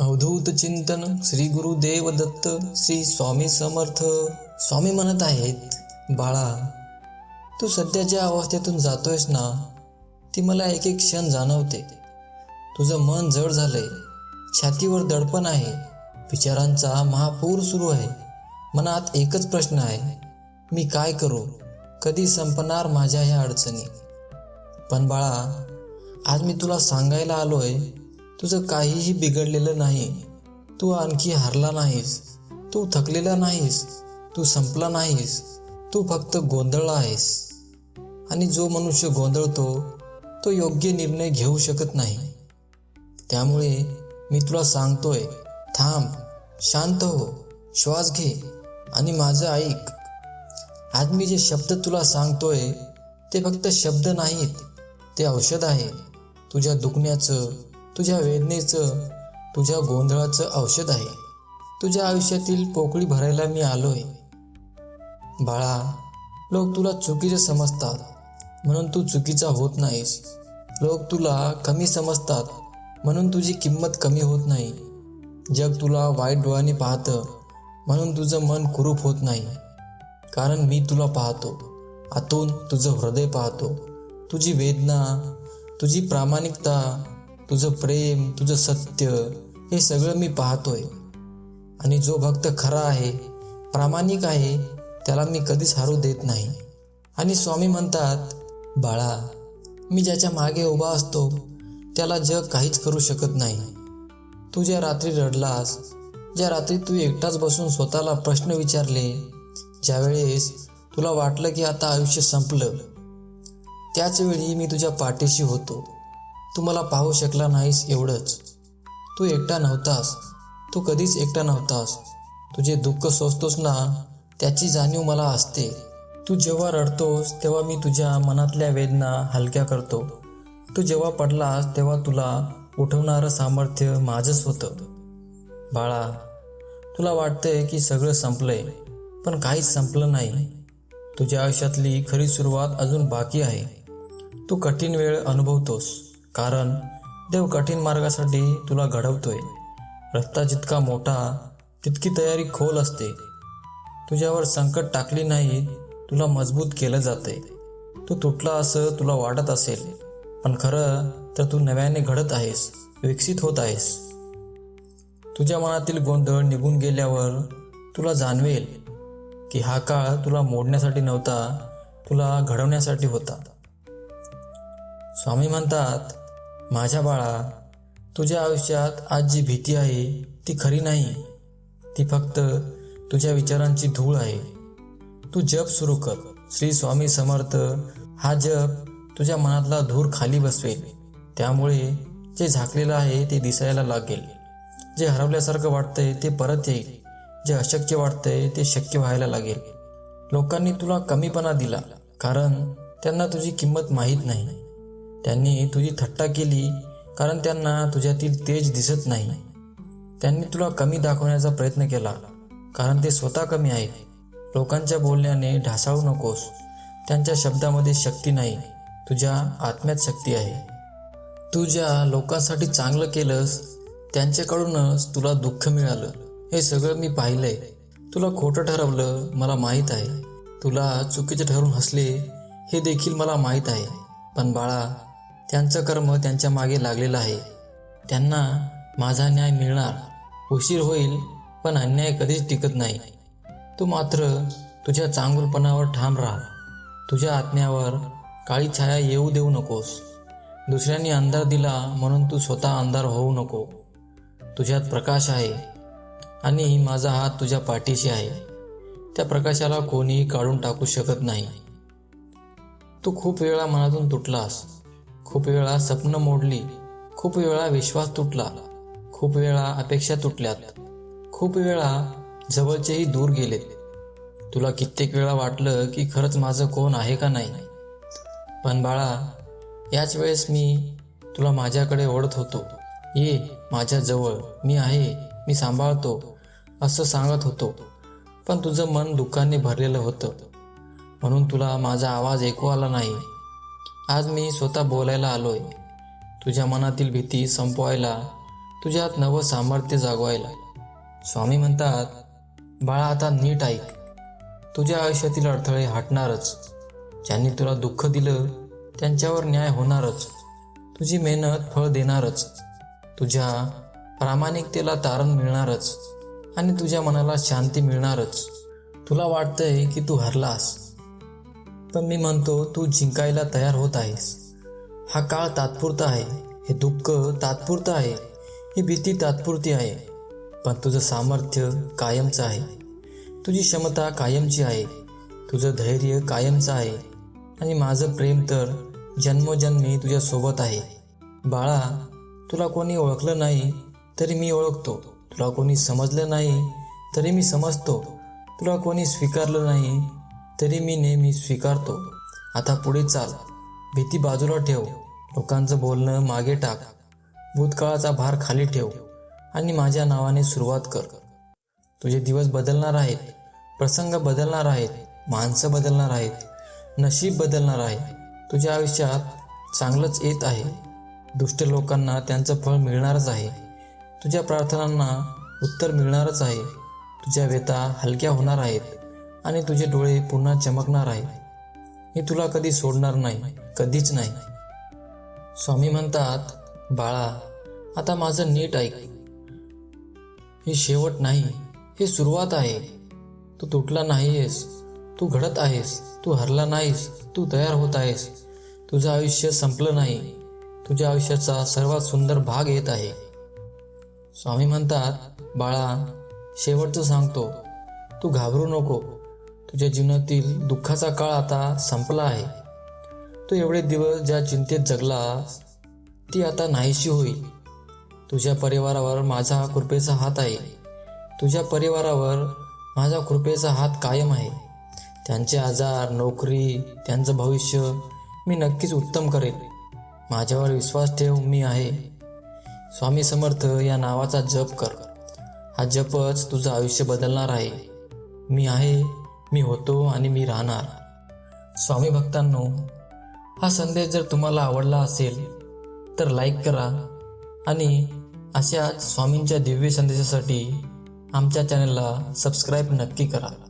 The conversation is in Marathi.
अवधूत चिंतन श्री गुरुदेव दत्त श्री स्वामी समर्थ. स्वामी म्हणत आहेत बाळा तू सध्या ज्या अवस्थेतून जातोयस ना? ती मला एक एक क्षण जाणवते. तुझं मन जड झालंय. छातीवर दडपण आहे. विचारांचा महापूर सुरू आहे. मनात एकच प्रश्न आहे. मी काय करू? कधी संपणार माझ्या ह्या अडचणी? पण बाळा आज मी तुला सांगायला आलोय तुझं काहीही बिघडलेलं नाही. तू आणखी हरला नाहीस. तू थकलेला नाहीस. तू संपला नाहीस. तू फक्त गोंधळला आहेस. आणि जो मनुष्य गोंधळतो तो योग्य निर्णय घेऊ शकत नाही. त्यामुळे मी तुला सांगतोय थांब शांत हो श्वास घे आणि माझं ऐक. आज मी जे शब्द तुला सांगतोय ते फक्त शब्द नाहीत ते औषध आहे. तुझ्या दुखण्याचं तुझ्या वेदनेचं तुझ्या गोंधळाचं औषध आहे. तुझ्या आयुष्यातील पोकळी भरायला मी आलोय. बाळा लोक तुला चुकीचं समजतात. म्हणून तू चुकीचा होत नाहीस. लोक तुला कमी समजतात. म्हणून तुझी किंमत कमी होत नाही. जग तुला वाईट डोळ्याने पाहतं. म्हणून तुझं मन कुरूप होत नाही. कारण मी तुला पाहतो. आतून तुझं हृदय पाहतो. तुझी वेदना तुझी प्रामाणिकता तुझं प्रेम तुझं सत्य हे सगळं मी पाहतोय. आणि जो भक्त खरा आहे प्रामाणिक आहे त्याला मी कधीच हारू देत नाही. आणि स्वामी म्हणतात बाळा मी ज्याच्या मागे उभा असतो त्याला जग काहीच करू शकत नाही. तू ज्या रात्री रडलास ज्या रात्री तू एकटाच बसून स्वतःला प्रश्न विचारले ज्यावेळेस तुला वाटलं की आता आयुष्य संपलं त्याचवेळी मी तुझ्या पाठीशी होतो. तू मला पाहू शकला नाहीस एवढंच. तू एकटा नव्हतास. तू कधीच एकटा नव्हतास. तुझे दुःख सोसतोस ना त्याची जाणीव मला असते. तू जेव्हा रडतोस तेव्हा मी तुझ्या मनातल्या वेदना हलक्या करतो. तू जेव्हा पडलास तेव्हा तुला उठवणारं सामर्थ्य माझंच होतं. बाळा तुला वाटतंय की सगळं संपलंय पण काहीच संपलं नाही. तुझ्या आयुष्यातली खरी सुरुवात अजून बाकी आहे. तू कठीण वेळ अनुभवतोस. कारण देव कठीण मार्गासाठी तुला घडवतोय. रस्ता जितका मोठा तितकी तयारी खोल असते. तुझ्यावर संकट टाकली नाही तुला मजबूत केलं जाते तू तुटला असं तुला वाटत असेल पण खरं तर तू नव्याने घडत आहेस विकसित होत आहेस. तुझ्या मनातील गोंधळ निघून गेल्यावर तुला जाणवेल की हा काळ तुला मोडण्यासाठी नव्हता तुला घडवण्यासाठी होता. स्वामी म्हणतात माझ्या बाळा तुझ्या आयुष्यात आज जी भीती आहे ती खरी नाही. ती फक्त तुझ्या विचारांची धूळ आहे. तू जप सुरू कर. श्री स्वामी समर्थ हा जप तुझ्या मनातला धूर खाली बसवेल. त्यामुळे जे झाकलेलं आहे ते दिसायला लागेल. जे हरवल्यासारखं वाटतंय ते परत येईल. जे अशक्य वाटतंय ते शक्य व्हायला लागेल. लोकांनी तुला कमीपणा दिला कारण त्यांना तुझी किंमत माहीत नाही. त्यांनी तुझी थट्टा केली कारण त्यांना तुझ्यातील तेज दिसत नाही. त्यांनी तुला कमी दाखवण्याचा प्रयत्न केला कारण ते स्वतः कमी आहेत. लोकांच्या बोलण्याने ढासाळू नकोस. त्यांच्या शब्दामध्ये शक्ती नाही. तुझ्या आत्म्यात शक्ती आहे. तू ज्या लोकांसाठी चांगलं केलंस त्यांच्याकडूनच तुला दुःख मिळालं. हे सगळं मी पाहिलंय. तुला खोटं ठरवलं मला माहीत आहे. तुला चुकीचे ठरून हसले हे देखील मला माहीत आहे. पण बाळा त्यांचं कर्म त्यांच्या मागे लागलेलं आहे. त्यांना माझा न्याय मिळणार उशीर होईल पण अन्याय कधीच टिकत नाही. तू मात्र तुझ्या चांगुलपणावर ठाम राहा. तुझ्या आत्म्यावर काळी छाया येऊ देऊ नकोस. दुसऱ्यांनी अंधार दिला म्हणून तू स्वतः अंधार होऊ नको. तुझ्यात प्रकाश आहे आणि माझा हात तुझ्या पाठीशी आहे. त्या प्रकाशाला कोणीही काढून टाकू शकत नाही. तू खूप वेळा मनातून तुटलास. खूप वेळा स्वप्न मोडली खूप वेळा विश्वास तुटला खूप वेळा अपेक्षा तुटल्यात खूप वेळा जवळचेही दूर गेलेत. तुला कित्येक वेळा वाटलं की खरंच माझं कोण आहे का नाही? पण बाळा याच वेळेस मी तुला माझ्याकडे ओढत होतो. ये माझ्याजवळ मी आहे मी सांभाळतो असं सांगत होतो. पण तुझं मन दुःखाने भरलेलं होतं. म्हणून तुला माझा आवाज ऐकू आला नाही. आज मी स्वतः बोलायला आलोय. तुझ्या मनातील भीती संपवायला तुझ्यात नवं सामर्थ्य जागवायला. स्वामी म्हणतात बाळा आता नीट ऐक. तुझ्या आयुष्यातील अडथळे हटणारच. ज्यांनी तुला दुःख दिलं त्यांच्यावर न्याय होणारच. तुझी मेहनत फळ देणारच. तुझ्या प्रामाणिकतेला तारण मिळणारच आणि तुझ्या मनाला शांती मिळणारच. तुला वाटतंय की तू हरलास. पण मी म्हणतो तू जिंकायला तयार होत आहेस. हा काळ तात्पुरता आहे. हे दुःख तात्पुरतं आहे. ही भीती तात्पुरती आहे. पण तुझं सामर्थ्य कायमचं आहे. तुझी क्षमता कायमची आहे. तुझं धैर्य कायमचं आहे. आणि माझं प्रेम तर जन्मोजन्मी तुझ्यासोबत आहे. बाळा तुला कोणी ओळखलं नाही तरी मी ओळखतो. तुला कोणी समजलं नाही तरी मी समजतो. तुला कोणी स्वीकारलं नाही तरी मी नेहमी स्वीकारतो. आता पुढे चाल. भीती बाजूला ठेव. लोकांचं बोलणं मागे टाक. भूतकाळाचा भार खाली ठेव आणि माझ्या नावाने सुरुवात कर. तुझे दिवस बदलणार आहेत. प्रसंग बदलणार आहेत. माणसं बदलणार आहेत. नशीब बदलणार आहे. तुझ्या आयुष्यात चांगलंच येत आहे. दुष्ट लोकांना त्यांचं फळ मिळणारच आहे. तुझ्या प्रार्थनांना उत्तर मिळणारच आहे. तुझ्या व्यथा हलक्या होणार आहेत. आणि तुझे डोळे पुन्हा चमकणार आहे मी तुला कधी सोडणार नाही कधीच नाही. स्वामी म्हणतात बाळा आता माझं नीट ऐक. हे शेवट नाही हे सुरुवात आहे. तू तुटला नाहीयेस तू घडत आहेस तू हरला नाहीस तू तयार होत आहेस. तुझं आयुष्य संपलं नाही तुझ्या आयुष्याचा सर्वात सुंदर भाग येत आहे. स्वामी म्हणतात बाळा शेवटचं सांगतो. तू घाबरू नको तुझ्या जीवनातील दुःखाचा काळ आता संपला आहे. तू एवढे दिवस ज्या चिंतेत जगलास ती आता नाहीशी होईल. तुझ्या परिवारावर माझा कृपेचा हात आहे. तुझ्या परिवारावर माझा कृपेचा हात कायम आहे. त्यांचे आजार नोकरी त्यांचं भविष्य मी नक्कीच उत्तम करेन. माझ्यावर विश्वास ठेव मी आहे. स्वामी समर्थ या नावाचा जप कर. हा जपच तुझं आयुष्य बदलणार आहे. मी आहे मी होतो आणि मी राहणार. स्वामी भक्तांनो हा संदेश जर तुम्हाला आवडला असेल तर लाईक करा आणि अशाच स्वामींच्या दिव्य संदेशासाठी आमच्या चॅनलला सबस्क्राईब नक्की करा.